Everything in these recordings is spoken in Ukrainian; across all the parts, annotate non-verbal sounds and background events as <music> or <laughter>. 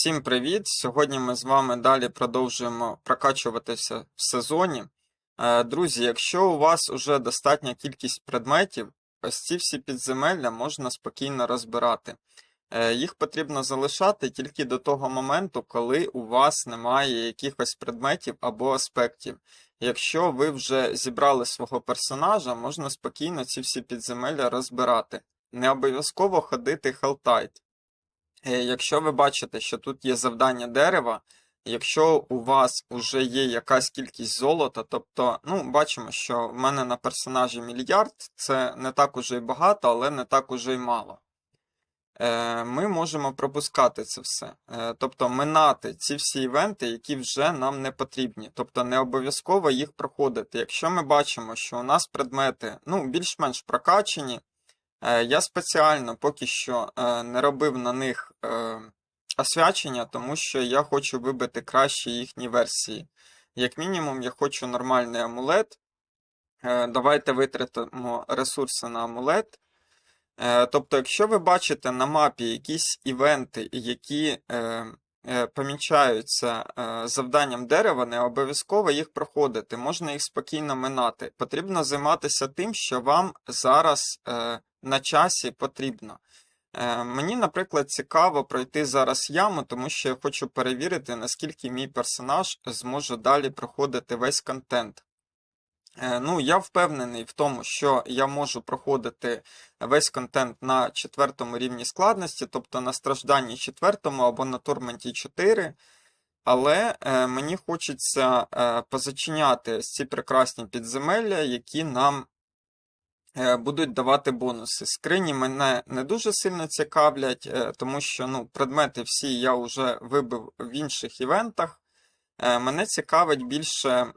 Всім привіт! Сьогодні ми з вами далі продовжуємо прокачуватися в сезоні. Е, Друзі, якщо у вас уже достатня кількість предметів, ось ці всі підземелля можна спокійно розбирати. Е, Їх потрібно залишати тільки до того моменту, коли у вас немає якихось предметів або аспектів. Якщо ви вже зібрали свого персонажа, можна спокійно ці всі підземелля розбирати. Не обов'язково ходити хелтайт. Е, Якщо ви бачите, що тут є завдання дерева, якщо у вас вже є якась кількість золота, тобто, ну, бачимо, що в мене на персонажі мільярд, це не так уже й багато, але не так уже й мало. Е, Ми можемо пропускати це все. Е, Тобто минати ці всі івенти, які вже нам не потрібні. Тобто не обов'язково їх проходити. Якщо ми бачимо, що у нас предмети ну, більш-менш прокачені, Я спеціально поки що е, не робив на них е, освячення, тому що я хочу вибити кращі їхні версії. Як мінімум, я хочу нормальний амулет. Е, Давайте витратимо ресурси на амулет. Е, Тобто, якщо ви бачите на мапі якісь івенти, які е, е, помічаються е, завданням дерева, не обов'язково їх проходити, можна їх спокійно минати. Потрібно займатися тим, що вам зараз е, на часі потрібно. Е, Мені, наприклад, цікаво пройти зараз яму, тому що я хочу перевірити, наскільки мій персонаж зможе далі проходити весь контент. Е, Ну, я впевнений в тому, що я можу проходити весь контент на четвертому рівні складності, тобто на стражданні четвертому або на турменті 4. Але е, мені хочеться позачиняти ці прекрасні підземелля, які нам будуть давати бонуси. Скрині мене не дуже сильно цікавлять, е, тому що ну, предмети всі я вже вибив в інших івентах. Е, Мене цікавить більше,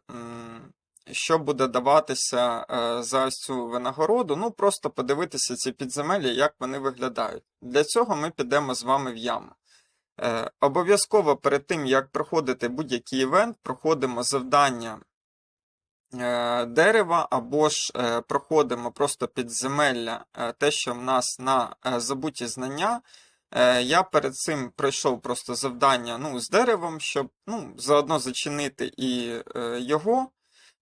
що буде даватися е, за цю винагороду. Ну, просто подивитися ці підземелля, як вони виглядають. Для цього ми підемо з вами в яму. Е, Обов'язково перед тим, як проходити будь-який івент, проходимо завдання е, дерева або ж е, проходимо просто підземелля, е, те, що в нас на е, забуті знання. Е, Я перед цим пройшов просто завдання ну, з деревом, щоб ну, заодно зачинити і е, його.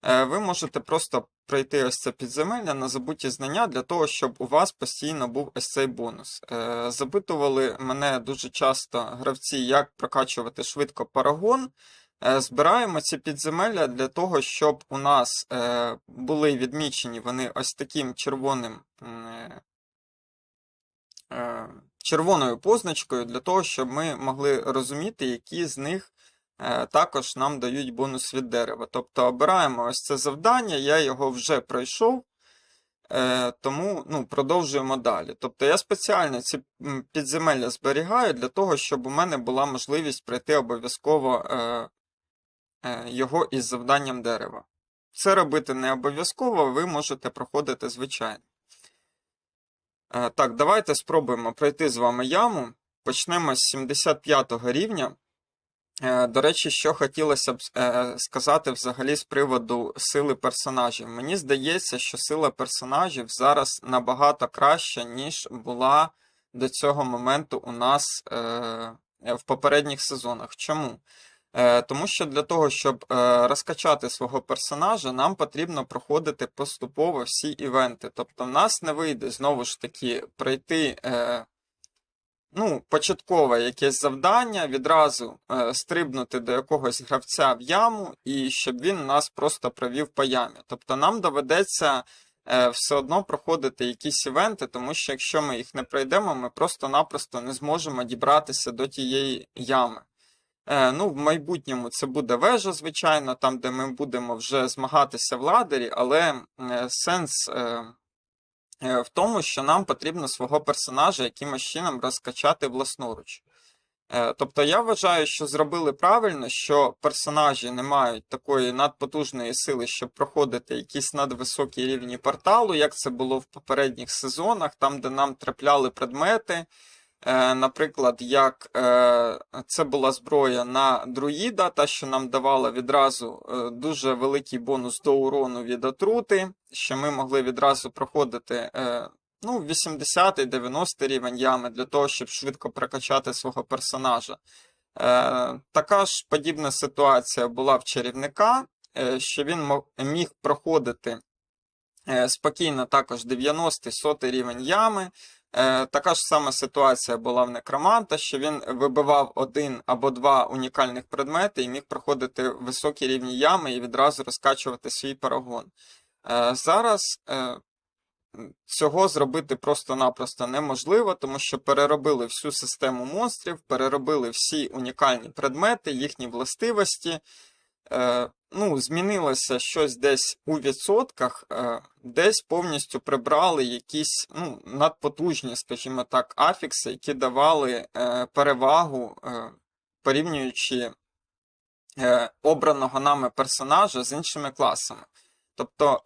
Е, Ви можете просто пройти ось це підземелля на забуті знання для того, щоб у вас постійно був ось цей бонус. Е, Запитували мене дуже часто гравці, як прокачувати швидко парагон. Е, Збираємо ці підземелля для того, щоб у нас е, були відмічені вони ось таким червоним. е, червоною позначкою для того, щоб ми могли розуміти, які з них також нам дають бонус від дерева. Тобто обираємо ось це завдання, я його вже пройшов, тому ну, продовжуємо далі. Тобто я спеціально ці підземелля зберігаю для того, щоб у мене була можливість пройти обов'язково його із завданням дерева. Це робити не обов'язково, ви можете проходити звичайно. Е, Так, давайте спробуємо пройти з вами яму. Почнемо з 75 рівня. Е, До речі, що хотілося б е, сказати взагалі з приводу сили персонажів. Мені здається, що сила персонажів зараз набагато краща, ніж була до цього моменту у нас е, в попередніх сезонах. Чому? Е, Тому що для того, щоб е, розкачати свого персонажа, нам потрібно проходити поступово всі івенти. Тобто, в нас не вийде знову ж таки пройти е, ну, початкове якесь завдання, відразу стрибнути до якогось гравця в яму, і щоб він нас просто провів по ямі. Тобто нам доведеться все одно проходити якісь івенти, тому що якщо ми їх не пройдемо, ми просто-напросто не зможемо дібратися до тієї ями. Е, Ну, в майбутньому це буде вежа, звичайно, там, де ми будемо вже змагатися в ладері, але е, сенс е, в тому, що нам потрібно свого персонажа якимось чином розкачати власноруч. Тобто я вважаю, що зробили правильно, що персонажі не мають такої надпотужної сили, щоб проходити якісь надвисокі рівні порталу, як це було в попередніх сезонах, там, де нам трапляли предмети. Е, Наприклад, як е, це була зброя на друїда, та що нам давала відразу е, дуже великий бонус до урону від отрути, що ми могли відразу проходити ну, 80-90 рівень ями для того, щоб швидко прокачати свого персонажа. Така ж подібна ситуація була в чарівника, що він міг проходити спокійно також 90 сотий рівень ями. Е, Така ж сама ситуація була в некроманта, що він вибивав один або два унікальних предмети і міг проходити високі рівні ями і відразу розкачувати свій парагон. Е, Зараз е, цього зробити просто-напросто неможливо, тому що переробили всю систему монстрів, переробили всі унікальні предмети, їхні властивості. Е, ну, змінилося щось десь у відсотках, е, десь повністю прибрали якісь ну, надпотужні, скажімо так, афікси, які давали е, перевагу, порівнюючи обраного нами персонажа з іншими класами. Тобто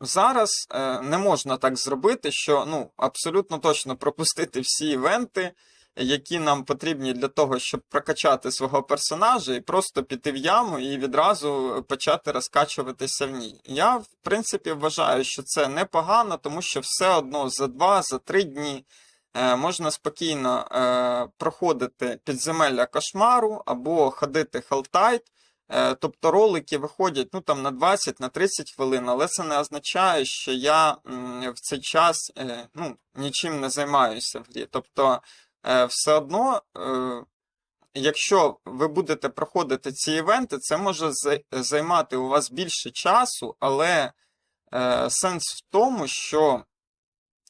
зараз не можна так зробити, що ну, абсолютно точно пропустити всі івенти, які нам потрібні для того, щоб прокачати свого персонажа, і просто піти в яму і відразу почати розкачуватися в ній. Я, в принципі, вважаю, що це непогано, тому що все одно за два, за три дні. е, Можна спокійно е, проходити підземелля кошмару або ходити Хелтайт. Е, Тобто ролики виходять ну, там, на 20 на 30 хвилин, але це не означає, що я м, в цей час е, ну, нічим не займаюся в грі. Тобто, все одно, е, якщо ви будете проходити ці івенти, це може займати у вас більше часу, але е, сенс в тому, що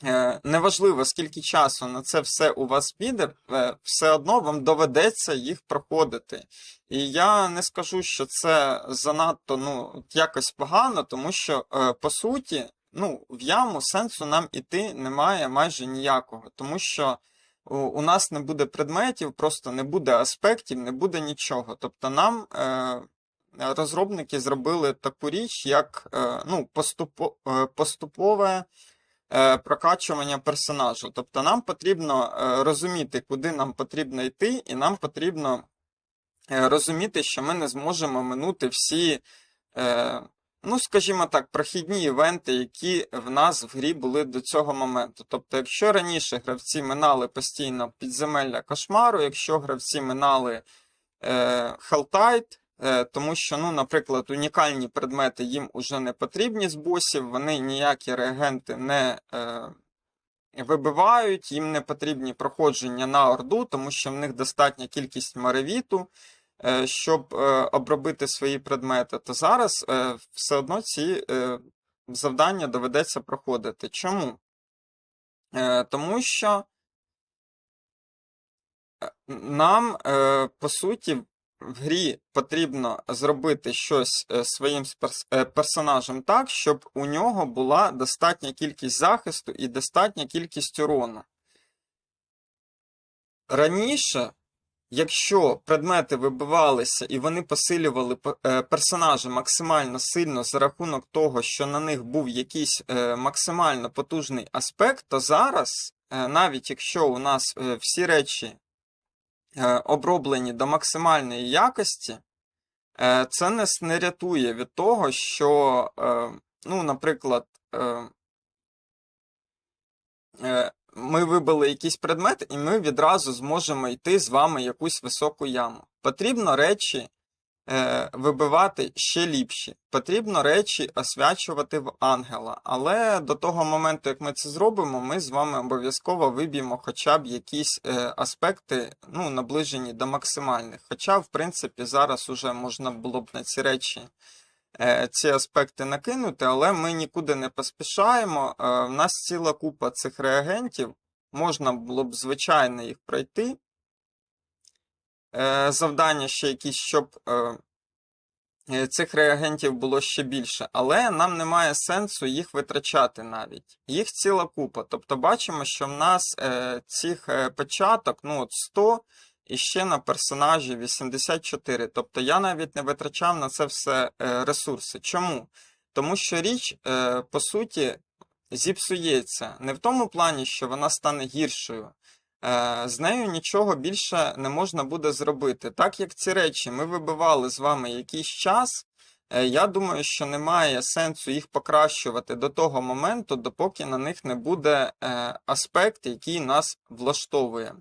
е, неважливо, скільки часу на це все у вас піде, е, все одно вам доведеться їх проходити. І я не скажу, що це занадто ну, якось погано, тому що, е, по суті, ну, в яму сенсу нам іти немає майже ніякого, тому що у, нас не буде предметів, просто не буде аспектів, не буде нічого. Тобто нам е, розробники зробили таку річ, як е, ну, е, поступове прокачування персонажу. Тобто нам потрібно розуміти, куди нам потрібно йти, і нам потрібно розуміти, що ми не зможемо минути всі, ну, скажімо так, прохідні івенти, які в нас в грі були до цього моменту. Тобто, якщо раніше гравці минали постійно підземелля кошмару, якщо гравці минали е, Helltide, е, тому що, ну, наприклад, унікальні предмети їм уже не потрібні з босів, вони ніякі реагенти не е, вибивають, їм не потрібні проходження на Орду, тому що в них достатня кількість маревіту, щоб е, обробити свої предмети, то зараз е, все одно ці е, завдання доведеться проходити. Чому? Е, Тому що е, нам, е, по суті, в грі потрібно зробити щось е, своїм е, персонажем так, щоб у нього була достатня кількість захисту і достатня кількість урону. Раніше, якщо предмети вибивалися і вони посилювали е, персонажа максимально сильно за рахунок того, що на них був якийсь е, максимально потужний аспект, то зараз, е, навіть якщо у нас всі речі оброблені до максимальної якості, це нас не рятує від того, що, ну, наприклад, ми вибили якийсь предмет, і ми відразу зможемо йти з вами якусь високу яму. Потрібно речі е, вибивати ще ліпші. Потрібно речі освячувати в ангела. Але до того моменту, як ми це зробимо, ми з вами обов'язково виб'ємо хоча б якісь е, аспекти, ну, наближені до максимальних. Хоча, в принципі, зараз уже можна було б на ці речі. Е, Ці аспекти накинути, але ми нікуди не поспішаємо. Е, В нас ціла купа цих реагентів. Можна було б, звичайно, їх пройти. Е, Завдання ще якісь, щоб цих реагентів було ще більше, але нам немає сенсу їх витрачати навіть. Їх ціла купа. Тобто бачимо, що в нас цих початок ну, от 100 і ще на персонажі 84. Тобто я навіть не витрачав на це все е, ресурси. Чому? Тому що річ, е, по суті, зіпсується. Не в тому плані, що вона стане гіршою. Е, З нею нічого більше не можна буде зробити. Так як ці речі ми вибивали з вами якийсь час, я думаю, що немає сенсу їх покращувати до того моменту, допоки на них не буде аспект, який нас влаштовує.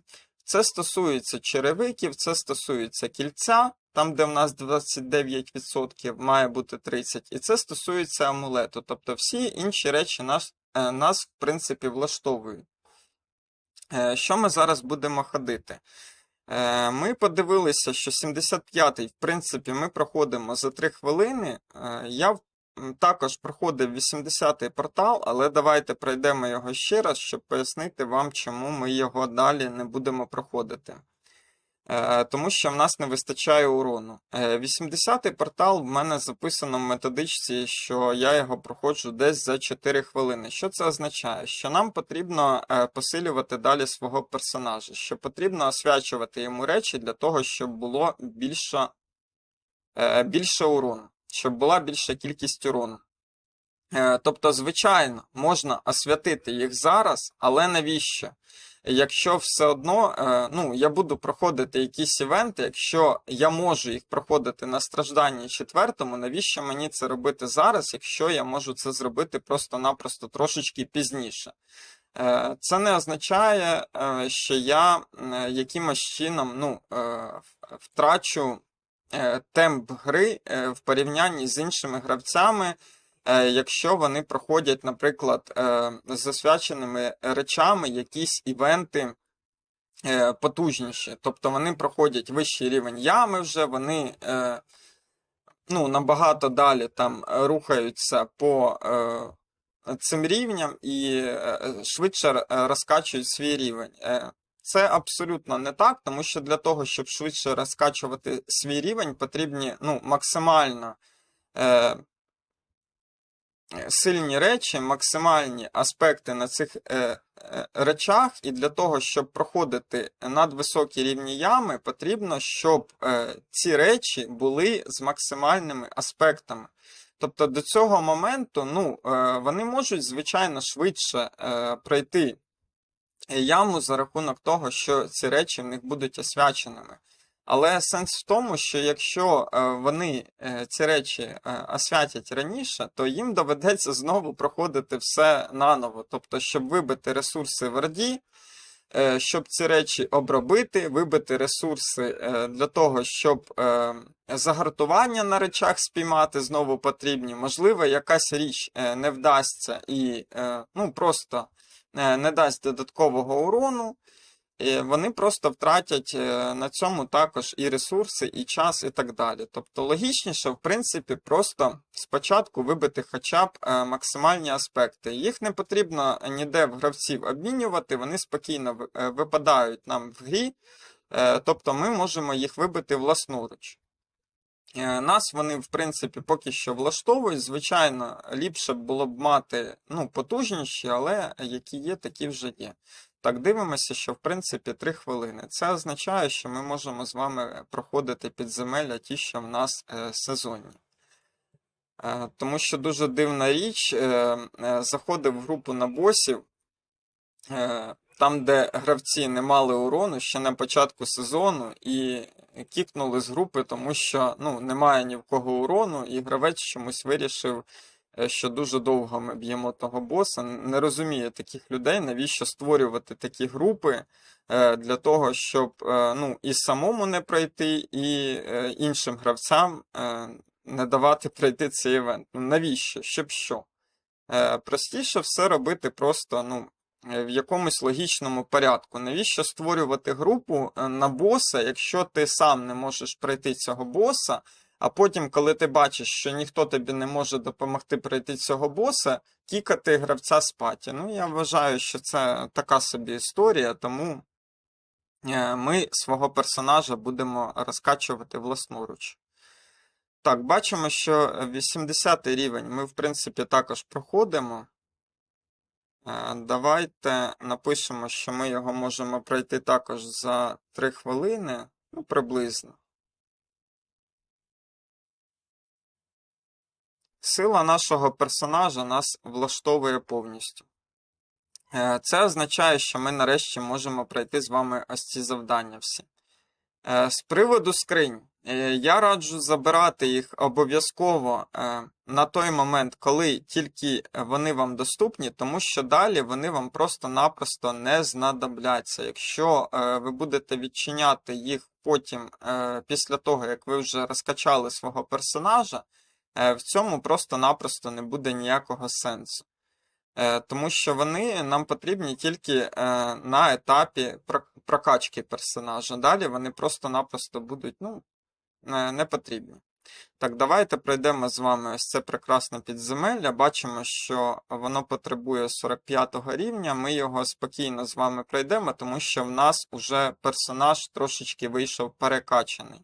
Це стосується черевиків, це стосується кільця, там, де в нас 29%, має бути 30%, і це стосується амулету. Тобто всі інші речі нас, е, нас в принципі, влаштовують. Е, Що ми зараз будемо ходити? Е, Ми подивилися, що 75-й, в принципі, ми проходимо за 3 хвилини. Я в- також проходив 80-й портал, але давайте пройдемо його ще раз, щоб пояснити вам, чому ми його далі не будемо проходити. Е, Тому що в нас не вистачає урону. Е, 80-й портал в мене записано в методичці, що я його проходжу десь за 4 хвилини. Що це означає? Що нам потрібно е, посилювати далі свого персонажа, що потрібно освячувати йому речі для того, щоб було більше, е, більше урону, щоб була більша кількість урону. Е, Тобто, звичайно, можна освятити їх зараз, але навіщо? Якщо все одно, е, ну, я буду проходити якісь івенти, якщо я можу їх проходити на стражданні четвертому, навіщо мені це робити зараз, якщо я можу це зробити просто-напросто трошечки пізніше? Е, Це не означає, що я якимось чином ну, втрачу темп гри е, в порівнянні з іншими гравцями, е, якщо вони проходять, наприклад, е, з освяченими речами якісь івенти е, потужніші. Тобто вони проходять вищий рівень ями вже, вони е, ну, набагато далі там е, рухаються по е, цим рівням і е, швидше е, розкачують свій рівень. Це абсолютно не так, тому що для того, щоб швидше розкачувати свій рівень, потрібні ну, максимально е, сильні речі, максимальні аспекти на цих е, е, речах, і для того, щоб проходити надвисокі рівні ями, потрібно, щоб е, ці речі були з максимальними аспектами. Тобто до цього моменту ну, е, вони можуть, звичайно, швидше е, пройти яму за рахунок того, що ці речі в них будуть освяченими. Але сенс в тому, що якщо е, вони е, ці речі е, освятять раніше, то їм доведеться знову проходити все наново. Тобто, щоб вибити ресурси в Орді, щоб ці речі обробити, вибити ресурси для того, щоб загартування на речах спіймати знову потрібні. Можливо, якась річ не вдасться і ну, просто не дасть додаткового урону. Вони просто втратять е, на цьому також і ресурси, і час, і так далі. Тобто логічніше, в принципі, просто спочатку вибити хоча б е, максимальні аспекти. Їх не потрібно ніде в гравців обмінювати, вони спокійно е, випадають нам в грі, е, тобто ми можемо їх вибити власноруч. Е, Нас вони, в принципі, поки що влаштовують. Звичайно, ліпше було б мати ну, потужніші, але які є, такі вже є. Так, дивимося, що в принципі 3 хвилини. Це означає, що ми можемо з вами проходити підземелля ті, що в нас е, сезонні. Е, тому що дуже дивна річ, заходив в групу на босів, там, де гравці не мали урону ще на початку сезону, і кікнули з групи, тому що ну, немає ні в кого урону, і гравець чомусь вирішив е, що дуже довго ми б'ємо того боса. Не розуміє таких людей, навіщо створювати такі групи е, для того, щоб е, ну, і самому не пройти, і іншим гравцям не давати пройти цей івент. Ну, навіщо? Щоб що? Простіше все робити просто ну, в якомусь логічному порядку. Навіщо створювати групу е, на боса, якщо ти сам не можеш пройти цього боса, а потім, коли ти бачиш, що ніхто тобі не може допомогти пройти цього боса, кікати гравця з паті. Ну, я вважаю, що це така собі історія, тому е, ми свого персонажа будемо розкачувати власноруч. Так, бачимо, що 80 рівень ми, в принципі, також проходимо. Е, Давайте напишемо, що ми його можемо пройти також за 3 хвилини, ну, приблизно. Сила нашого персонажа нас влаштовує повністю. Е, Це означає, що ми нарешті можемо пройти з вами ось ці завдання всі. Е, З приводу скринь. Е, Я раджу забирати їх обов'язково е, на той момент, коли тільки вони вам доступні, тому що далі вони вам просто-напросто не знадобляться. Якщо е, ви будете відчиняти їх потім е, після того, як ви вже розкачали свого персонажа, е, в цьому просто-напросто не буде ніякого сенсу. Е, Тому що вони нам потрібні тільки е, на етапі прокачки персонажа. Далі вони просто-напросто будуть ну, е, не потрібні. Так, давайте пройдемо з вами ось це прекрасне підземелля. Бачимо, що воно потребує 45 рівня. Ми його спокійно з вами пройдемо, тому що в нас уже персонаж трошечки вийшов перекачаний.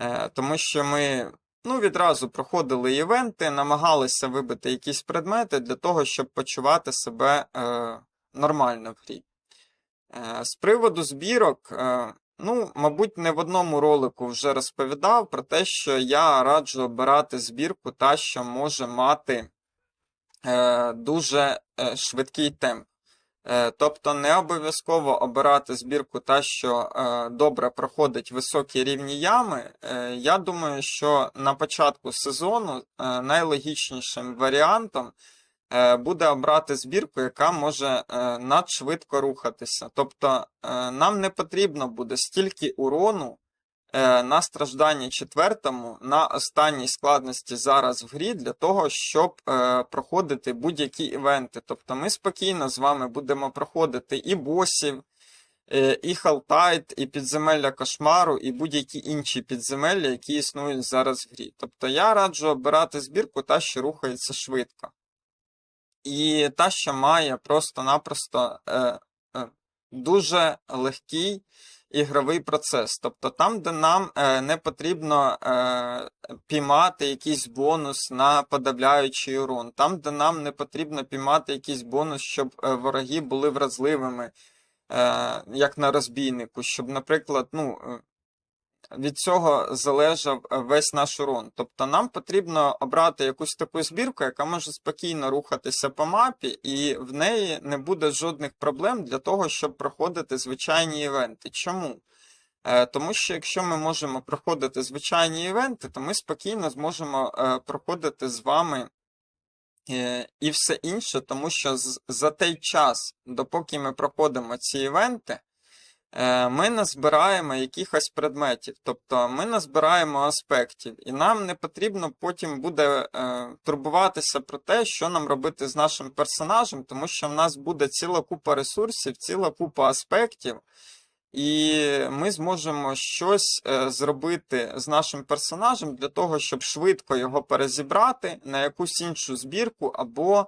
Е, Тому що ми ну, відразу проходили івенти, намагалися вибити якісь предмети для того, щоб почувати себе е, нормально в грі. Е, З приводу збірок, е, ну, мабуть, не в одному ролику вже розповідав про те, що я раджу обирати збірку та, що може мати е, дуже е, швидкий темп. Е, Тобто не обов'язково обирати збірку та, що е, добре проходить високі рівні ями. Е, Я думаю, що на початку сезону е, найлогічнішим варіантом буде обрати збірку, яка може е, надшвидко рухатися. Тобто е, нам не потрібно буде стільки урону е, на стражданні четвертому, на останній складності зараз в грі для того, щоб е, проходити будь-які івенти. Тобто ми спокійно з вами будемо проходити і босів, е, і Халтайт, і підземелля кошмару, і будь-які інші підземелля, які існують зараз в грі. Тобто я раджу обирати збірку та, що рухається швидко. І та, що має просто-напросто е, е, дуже легкий ігровий процес. Тобто там, де нам е, не потрібно е, піймати якийсь бонус на подавляючий урон, там, де нам не потрібно піймати якийсь бонус, щоб е, вороги були вразливими, е, як на розбійнику, щоб, наприклад, ну. Від цього залежав е, весь наш урон. Тобто нам потрібно обрати якусь таку збірку, яка може спокійно рухатися по мапі, і в неї не буде жодних проблем для того, щоб проходити звичайні івенти. Чому? Е, Тому що якщо ми можемо проходити звичайні івенти, то ми спокійно зможемо е, проходити з вами і все інше, тому що за той час, допоки ми проходимо ці івенти, ми назбираємо якихось предметів, тобто ми назбираємо аспектів, і нам не потрібно потім буде е, турбуватися про те, що нам робити з нашим персонажем, тому що в нас буде ціла купа ресурсів, ціла купа аспектів, і ми зможемо щось е, зробити з нашим персонажем для того, щоб швидко його перезібрати на якусь іншу збірку, або е,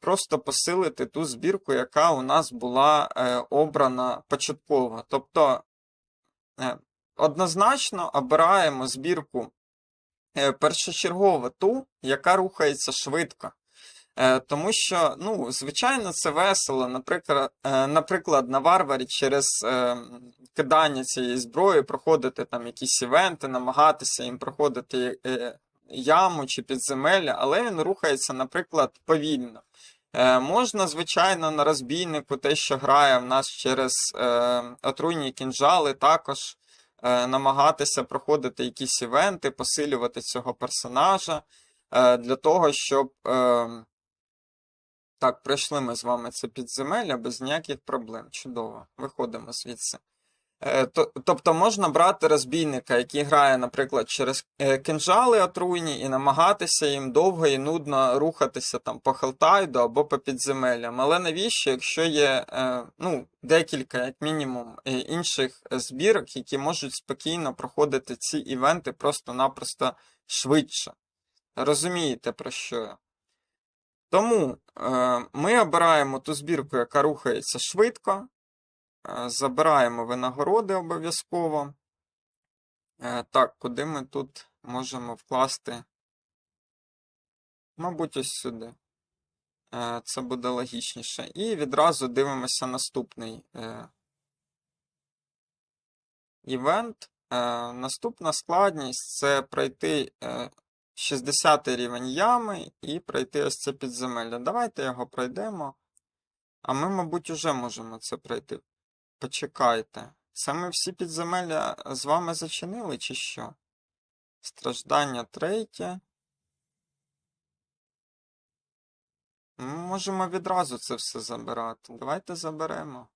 просто посилити ту збірку, яка у нас була е, обрана початково. Тобто е, однозначно обираємо збірку е, першочергово ту, яка рухається швидко. Е, Тому що, ну, звичайно, це весело. Наприклад, е, наприклад, на варварі через е, кидання цієї зброї проходити там якісь івенти, намагатися їм проходити е, яму чи підземелля, але він рухається, наприклад, повільно. Е, Можна, звичайно, на розбійнику, те, що грає в нас через е, отруйні кінжали, також е, намагатися проходити якісь івенти, посилювати цього персонажа е, для того, щоб. Е, так, пройшли ми з вами це підземелля без ніяких проблем. Чудово. Виходимо звідси. Е, то- Тобто можна брати розбійника, який грає, наприклад, через е, кинжали отруйні, і намагатися їм довго і нудно рухатися там по Хелтайду або по підземеллям. Але навіщо, якщо є е, ну, декілька, як мінімум, інших збірок, які можуть спокійно проходити ці івенти просто-напросто швидше? Розумієте, про що я? Тому е, ми обираємо ту збірку, яка рухається швидко. Е, Забираємо винагороди обов'язково. Е, Так, куди ми тут можемо вкласти? Мабуть, ось сюди. Е, Це буде логічніше. І відразу дивимося наступний івент. Наступна складність це пройти е, 60 рівень ями і пройти ось це підземелля. Давайте його пройдемо. А ми, мабуть, уже можемо це пройти. Почекайте. Ми всі підземелля з вами зачинили, чи що? Страждання третє. Ми можемо відразу це все забирати. Давайте заберемо.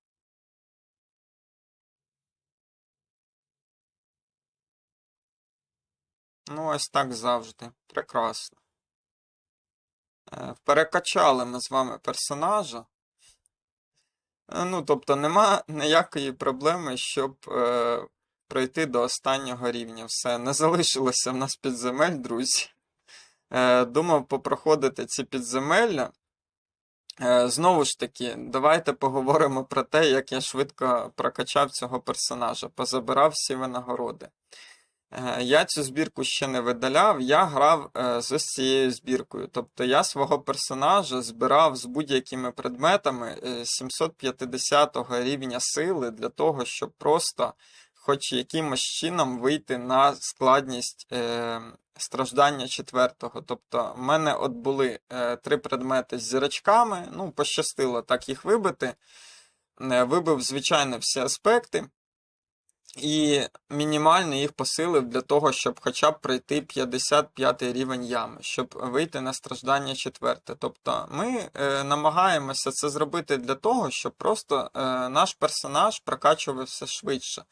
Ну, ось так завжди. Прекрасно. Е, Перекачали ми з вами персонажа. Е, Ну, тобто, нема ніякої проблеми, щоб е, пройти до останнього рівня. Все, не <laughs> залишилося в нас підземель, друзі. Е, думав попроходити ці підземелля. Е, Знову ж таки, давайте поговоримо про те, як я швидко прокачав цього персонажа, позабирав всі винагороди. Е, Я цю збірку ще не видаляв, я грав е, з ось цією збіркою. Тобто я свого персонажа збирав з будь-якими предметами е, 750 рівня сили для того, щоб просто хоч якимось чином вийти на складність е, страждання четвертого. Тобто, в мене от були е, три предмети з зірочками, ну, пощастило так їх вибити. Е, Вибив, звичайно, всі аспекти. І мінімально їх посилив для того, щоб хоча б пройти 55 рівень ями, щоб вийти на страждання четверте. Тобто ми е, намагаємося це зробити для того, щоб просто е, наш персонаж прокачувався швидше.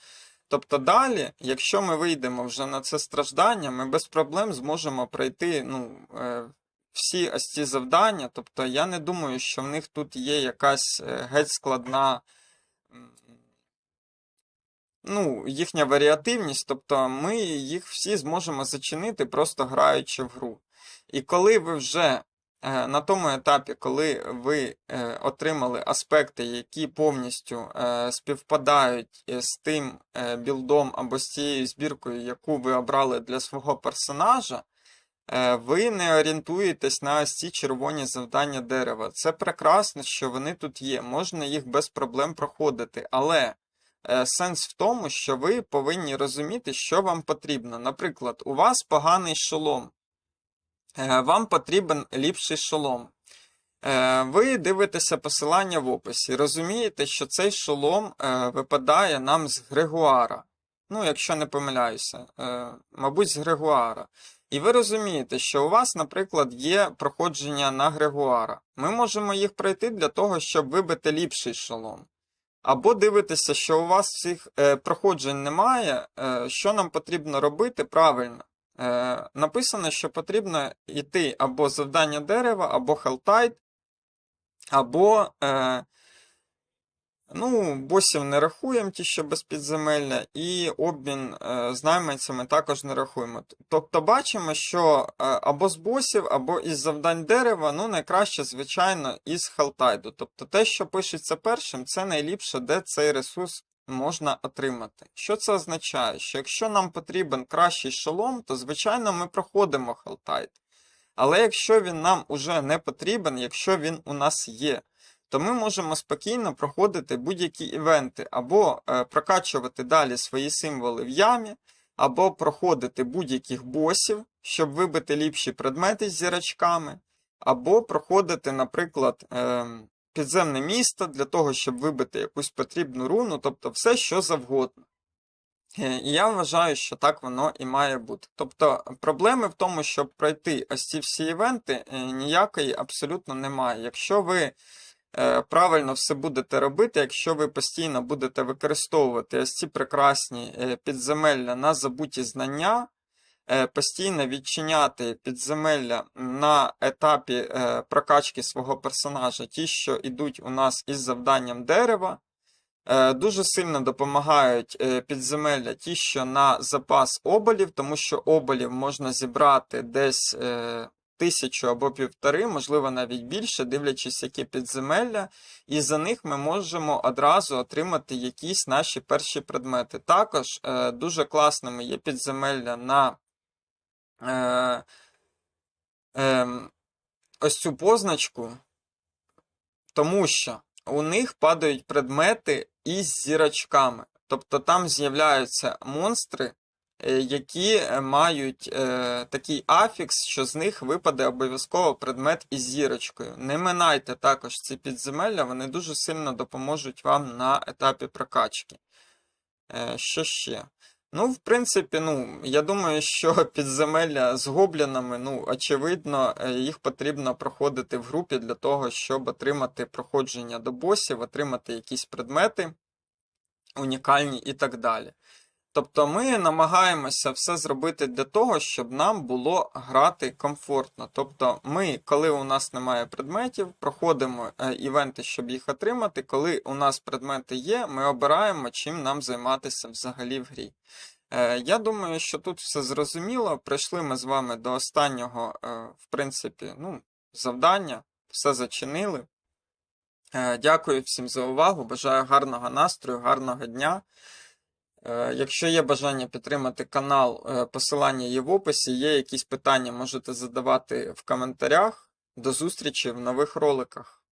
Тобто далі, якщо ми вийдемо вже на це страждання, ми без проблем зможемо пройти ну, е, всі ось ці завдання. Тобто я не думаю, що в них тут є якась е, геть складна. Ну, їхня варіативність, тобто ми їх всі зможемо зачинити, просто граючи в гру. І коли ви вже е, на тому етапі, коли ви е, отримали аспекти, які повністю е, співпадають з тим е, білдом або з цією збіркою, яку ви обрали для свого персонажа, е, ви не орієнтуєтесь на ці червоні завдання дерева. Це прекрасно, що вони тут є, можна їх без проблем проходити, але. Е, Сенс в тому, що ви повинні розуміти, що вам потрібно. Наприклад, у вас поганий шолом, Е, вам потрібен ліпший шолом. Е, Ви дивитеся посилання в описі, розумієте, що цей шолом випадає нам з Грегуара. Ну, якщо не помиляюся, мабуть, з Грегуара. І ви розумієте, що у вас, наприклад, є проходження на Грегуара. Ми можемо їх пройти для того, щоб вибити ліпший шолом. Або дивитеся, що у вас цих е, проходжень немає. Е, що нам потрібно робити правильно? Е, написано, що потрібно йти або завдання дерева, або хелтайт, або. Е, ну, босів не рахуємо ті, що без підземелля, і обмін е, з найманцями також не рахуємо. Тобто бачимо, що е, або з босів, або із завдань дерева, ну, найкраще, звичайно, із хелтайду. Тобто те, що пишеться першим, це найліпше, де цей ресурс можна отримати. Що це означає? Що якщо нам потрібен кращий шолом, то звичайно ми проходимо хелтайд. Але якщо він нам уже не потрібен, якщо він у нас є, то ми можемо спокійно проходити будь-які івенти, або е, прокачувати далі свої символи в ямі, або проходити будь-яких босів, щоб вибити ліпші предмети з зірочками, або проходити, наприклад, е, підземне місто для того, щоб вибити якусь потрібну руну, тобто все, що завгодно. Е, І я вважаю, що так воно і має бути. Тобто проблеми в тому, щоб пройти ось ці всі івенти, е, ніякої абсолютно немає. Якщо ви правильно все будете робити, якщо ви постійно будете використовувати ось ці прекрасні е, підземелля на забуті знання, е, постійно відчиняти підземелля на етапі е, прокачки свого персонажа, ті, що йдуть у нас із завданням дерева. Е, Дуже сильно допомагають е, підземелля ті, що на запас оболів, тому що оболів можна зібрати десь е, тисячу або півтори, можливо, навіть більше, дивлячись, які підземелля, і за них ми можемо одразу отримати якісь наші перші предмети. Також е, дуже класними є підземелля на е, е, ось цю позначку, тому що у них падають предмети із зірочками. Тобто там з'являються монстри, які е, мають е, такий афікс, що з них випаде обов'язково предмет із зірочкою. Не минайте також ці підземелля, вони дуже сильно допоможуть вам на етапі прокачки. Е, Що ще? Ну, в принципі, ну, я думаю, що <laughs> підземелля з гоблінами, ну, очевидно, е, їх потрібно проходити в групі для того, щоб отримати проходження до босів, отримати якісь предмети унікальні і так далі. Тобто ми намагаємося все зробити для того, щоб нам було грати комфортно. Тобто ми, коли у нас немає предметів, проходимо е, івенти, щоб їх отримати. Коли у нас предмети є, ми обираємо, чим нам займатися взагалі в грі. Е, Я думаю, що тут все зрозуміло. Прийшли ми з вами до останнього, е, в принципі, ну, завдання, все зачинили. Дякую всім за увагу. Бажаю гарного настрою, гарного дня. Е, Якщо є бажання підтримати канал, е, посилання є в описі. Є якісь питання, можете задавати в коментарях. До зустрічі в нових роликах.